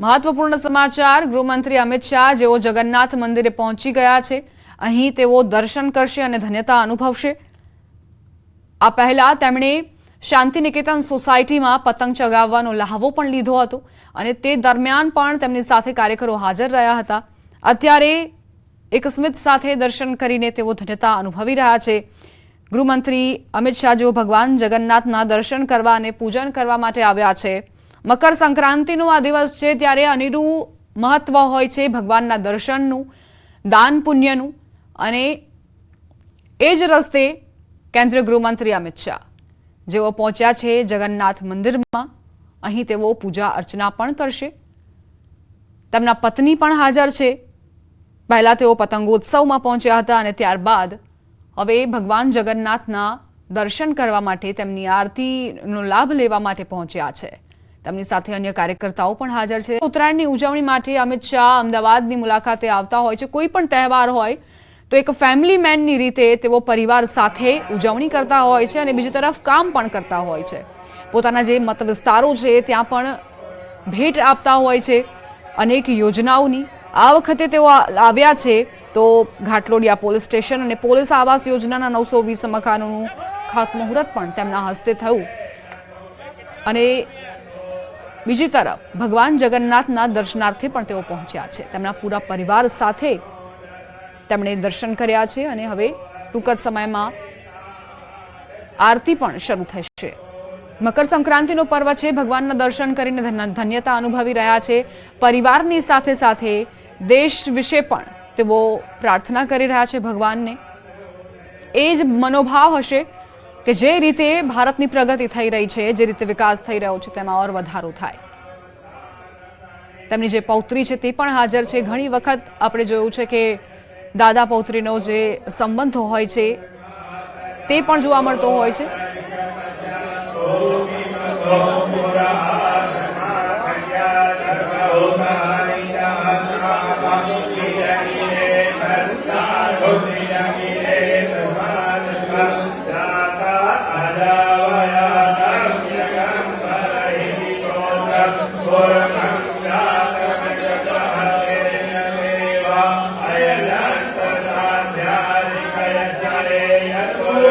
મહત્વપૂર્ણ સમાચાર, ગૃહમંત્રી અમિત શાહ જેઓ જગન્નાથ મંદિરે પહોંચી ગયા છે, અહીં તેઓ દર્શન કરશે અને ધન્યતા અનુભવશે. આ પહેલા તેમણે શાંતિ નિકેતન સોસાયટીમાં પતંગ ચગાવવાનો લહાવો પણ લીધો હતો અને તે દરમિયાન પણ તેમની સાથે કાર્યકરો હાજર રહ્યા હતા. અત્યારે એક સ્મિત સાથે દર્શન કરીને તેઓ ધન્યતા અનુભવી રહ્યા છે. ગૃહમંત્રી અમિત શાહ જેઓ ભગવાન જગન્નાથના દર્શન કરવા અને પૂજન કરવા માટે આવ્યા છે. મકર સંક્રાંતિનો આ દિવસ છે ત્યારે અનેરું મહત્વ હોય છે ભગવાનના દર્શનનું, દાન પુણ્યનું અને એ જ રસ્તે કેન્દ્રીય ગૃહમંત્રી અમિત શાહ. જેઓ પહોંચ્યા છે જગન્નાથ મંદિરમાં, અહીં તેઓ પૂજા અર્ચના પણ કરશે. તેમના પત્ની પણ હાજર છે. પહેલાં તેઓ પતંગોત્સવમાં પહોંચ્યા હતા અને ત્યારબાદ હવે ભગવાન જગન્નાથના દર્શન કરવા માટે તેમની આરતીનો લાભ લેવા માટે પહોંચ્યા છે. તેમની સાથે અન્ય કાર્યકર્તાઓ પણ હાજર છે. ઉત્તરાયણની ઉજવણી માટે અમિત શાહ અમદાવાદની મુલાકાતે આવતા હોય છે. કોઈ પણ તહેવાર હોય તો એક ફેમિલી મેનની રીતે તેઓ પરિવાર સાથે ઉજવણી કરતા હોય છે અને બીજી તરફ કામ પણ કરતા હોય છે. પોતાના જે મત વિસ્તારો છે ત્યાં પણ ભેટ આપતા હોય છે. અનેક યોજનાઓની આ વખતે તેઓ આવ્યા છે. તો ઘાટલોડિયા પોલીસ સ્ટેશન અને પોલીસ આવાસ યોજનાના નવસો વીસ મકાનોનું ખાતમુહૂર્ત પણ તેમના હસ્તે થયું. અને બીજી તરફ, ભગવાન જગન્નાથના દર્શનાર્થે પણ તેઓ પહોંચ્યા છે. તેમના પૂરા પરિવાર સાથે તેમણે દર્શન કર્યા છે અને હવે ટૂંક જ સમયમાં આરતી પણ શરૂ થશે. મકર સંક્રાંતિનો પર્વ છે, ભગવાનના દર્શન કરીને ધન્યતા અનુભવી રહ્યા છે. પરિવારની સાથે સાથે દેશ વિશે પણ તેઓ પ્રાર્થના કરી રહ્યા છે ભગવાનને. એ જ મનોભાવ હશે કે જે રીતે ભારતની પ્રગતિ થઈ રહી છે, જે રીતે વિકાસ થઈ રહ્યો છે, તેમાં ઓર વધારો થાય. તેમની જે પૌત્રી છે, તે પણ હાજર છે. ઘણી વખત આપણે જોયું છે કે દાદા પૌત્રીનો જે સંબંધ હોય છે, તે પણ જોવા મળતો હોય છે.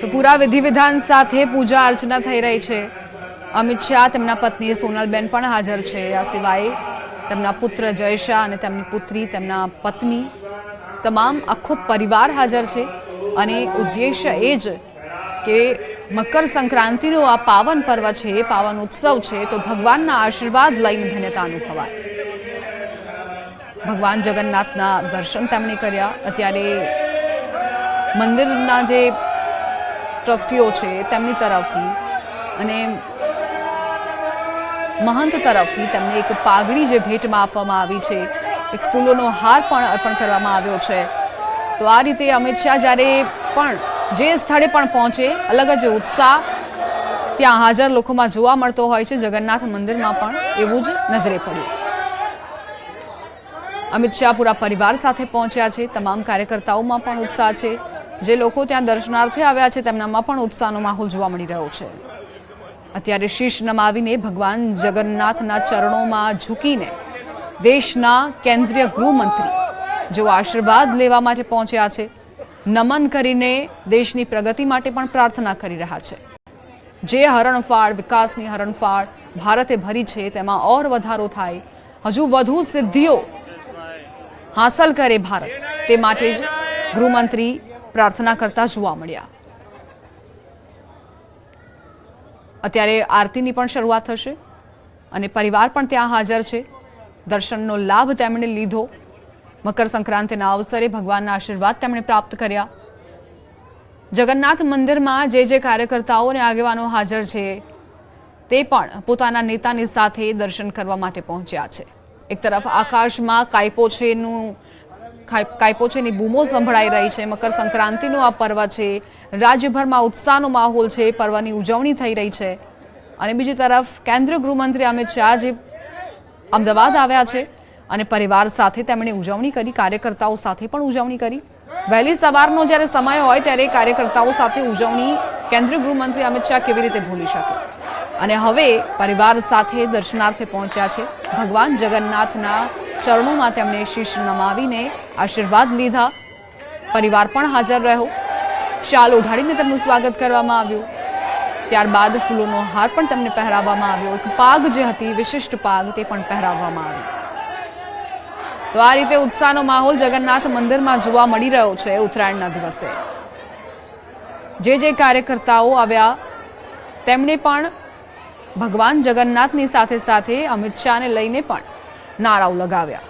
તો પૂરા વિધિ વિધાન સાથે પૂજા અર્ચના થઈ રહી છે. અમિત શાહ તેમના પત્ની સોનલબેન પણ હાજર છે. આ સિવાય તેમના પુત્ર જય શાહ અને તેમની પુત્રી તેમના પત્ની તમામ આખો પરિવાર હાજર છે. અને ઉદ્દેશ્ય એ જ કે મકર સંક્રાંતિનો આ પાવન પર્વ છે, પાવન ઉત્સવ છે, તો ભગવાનના આશીર્વાદ લઈને ધન્યતા અનુભવાય. ભગવાન જગન્નાથના દર્શન તેમણે કર્યા. અત્યારે મંદિરના જે ટ્રસ્ટીઓ છે તેમની તરફથી અને મહંત તરફથી તેમને એક પાઘડી જે ભેટમાં આપવામાં આવી છે, એક ફૂલોનો હાર પણ અર્પણ કરવામાં આવ્યો છે. તો આ રીતે અમિત શાહ જ્યારે પણ જે સ્થળે પણ પહોંચે, અલગ જ ઉત્સાહ ત્યાં હાજર લોકોમાં જોવા મળતો હોય છે. જગન્નાથ મંદિરમાં પણ એવું જ નજરે પડ્યું. અમિત શાહ પૂરા પરિવાર સાથે પહોંચ્યા છે. તમામ કાર્યકર્તાઓમાં પણ ઉત્સાહ છે. જે લોકો ત્યાં દર્શનાર્થે આવ્યા છે, તેમનામાં પણ ઉત્સાહનો માહોલ જોવા મળી રહ્યો છે. અત્યારે શીશ નમાવીને ભગવાન જગન્નાથના ચરણોમાં ઝૂકીને દેશના કેન્દ્રીય ગૃહમંત્રી જેઓ આશીર્વાદ લેવા માટે પહોંચ્યા છે, નમન કરીને દેશની પ્રગતિ માટે પણ પ્રાર્થના કરી રહ્યા છે. જે હરણફાળ, વિકાસની હરણફાળ ભારતે ભરી છે, તેમાં ઓર વધારો થાય, હજુ વધુ સિદ્ધિઓ હાંસલ કરે ભારત. તે માટે જ ગૃહમંત્રી પ્રાર્થના કરતા જોવા મળ્યા. અત્યારે આરતીની પણ શરૂઆત થશે અને પરિવાર પણ ત્યાં હાજર છે. દર્શનનો લાભ તેમણે લીધો. મકર સંક્રાંતિના અવસરે ભગવાનના આશીર્વાદ તેમણે પ્રાપ્ત કર્યા. જગન્નાથ મંદિરમાં જે જે કાર્યકર્તાઓ અને આગેવાનો હાજર છે, તે પણ પોતાના નેતાની સાથે દર્શન કરવા માટે પહોંચ્યા છે. એક તરફ આકાશમાં કાયપો છેનું કાયપો છે એની બૂમો સંભળાઈ રહી છે. મકર સંક્રાંતિનો આ પર્વ છે. રાજ્યભરમાં ઉત્સાહનો માહોલ છે. પર્વની ઉજવણી થઈ રહી છે. અને બીજી તરફ કેન્દ્રીય ગૃહમંત્રી અમિત શાહ જે અમદાવાદ આવ્યા છે અને પરિવાર સાથે તેમણે ઉજવણી કરી, કાર્યકર્તાઓ સાથે પણ ઉજવણી કરી. વહેલી સવારનો જ્યારે સમય હોય ત્યારે કાર્યકર્તાઓ સાથે ઉજવણી કેન્દ્રીય ગૃહમંત્રી અમિત શાહ કેવી રીતે ભૂલી શકે? અને હવે પરિવાર સાથે દર્શનાર્થે પહોંચ્યા છે. ભગવાન જગન્નાથના ચરણોમાં તેમણે શીશ નમાવીને આશીર્વાદ લીધા. પરિવાર પણ હાજર રહ્યો. શાલ ઓઢાડીને તેમનું સ્વાગત કરવામાં આવ્યું. ત્યારબાદ ફૂલોનો હાર પણ તેમને પહેરાવવામાં આવ્યો. એક પાગ જે હતી, વિશિષ્ટ પાગ, તે પણ પહેરાવવામાં આવી. તો આ રીતે ઉત્સાહનો માહોલ જગન્નાથ મંદિરમાં જોવા મળી રહ્યો છે ઉત્તરાયણના દિવસે. જે જે કાર્યકર્તાઓ આવ્યા, તેમણે પણ ભગવાન જગન્નાથની સાથે સાથે અમિત શાહને લઈને પણ નારાઓ લગાવ્યા.